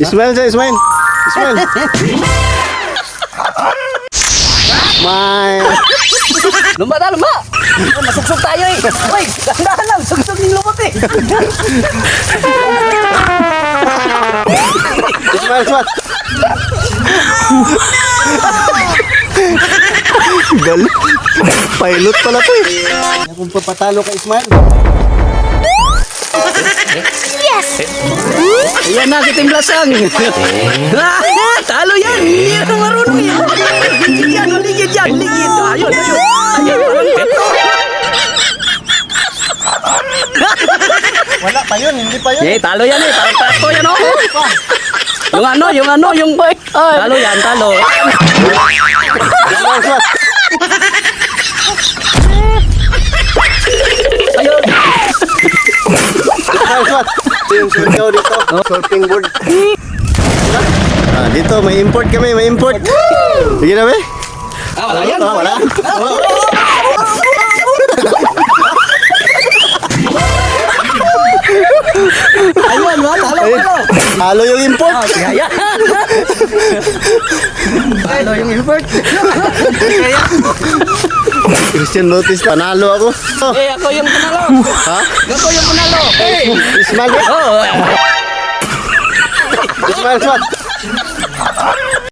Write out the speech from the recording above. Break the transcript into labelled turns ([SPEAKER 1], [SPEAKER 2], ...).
[SPEAKER 1] Ismail siya, Ismail. Ismail. May.
[SPEAKER 2] Lumba na, lumba! Oh, Masuksok tayo eh! Uy, dahan lang! Suksok yung lumot eh!
[SPEAKER 1] Ismail, Ismail. Gal. Pilot pala to eh. Kung papatalo ka, Ismail.
[SPEAKER 2] Ayan na, kitim lasang! Talo yan! Hindi yan marunong yan! Ligid yan, ligid yan, ligid! Ayun, ayun! Ayun!
[SPEAKER 1] Wala pa yun, hindi pa yun.
[SPEAKER 2] Eh, talo yan eh! Parang pato yan oh! Yung ano, yung ano, yung... Talo yan, talo!
[SPEAKER 1] Ismail.
[SPEAKER 2] Ayun!
[SPEAKER 1] Yung surfing dito. Surfing board. Ah, dito, may import kami, may import. Sige na, be.
[SPEAKER 2] Ah, wala yan!
[SPEAKER 1] Ah, wala.
[SPEAKER 2] Ayun, wala, talo,
[SPEAKER 1] Ayun.
[SPEAKER 2] talo!
[SPEAKER 1] Halo yung import.
[SPEAKER 2] Kaya! Talo yung import!
[SPEAKER 1] Christian Notice, panalo ako.
[SPEAKER 2] Eh, ako yung panalo!
[SPEAKER 1] ha?
[SPEAKER 2] Ako yung panalo! Eh!
[SPEAKER 1] Ismail,
[SPEAKER 2] Oh!
[SPEAKER 1] Ismail, Ismail.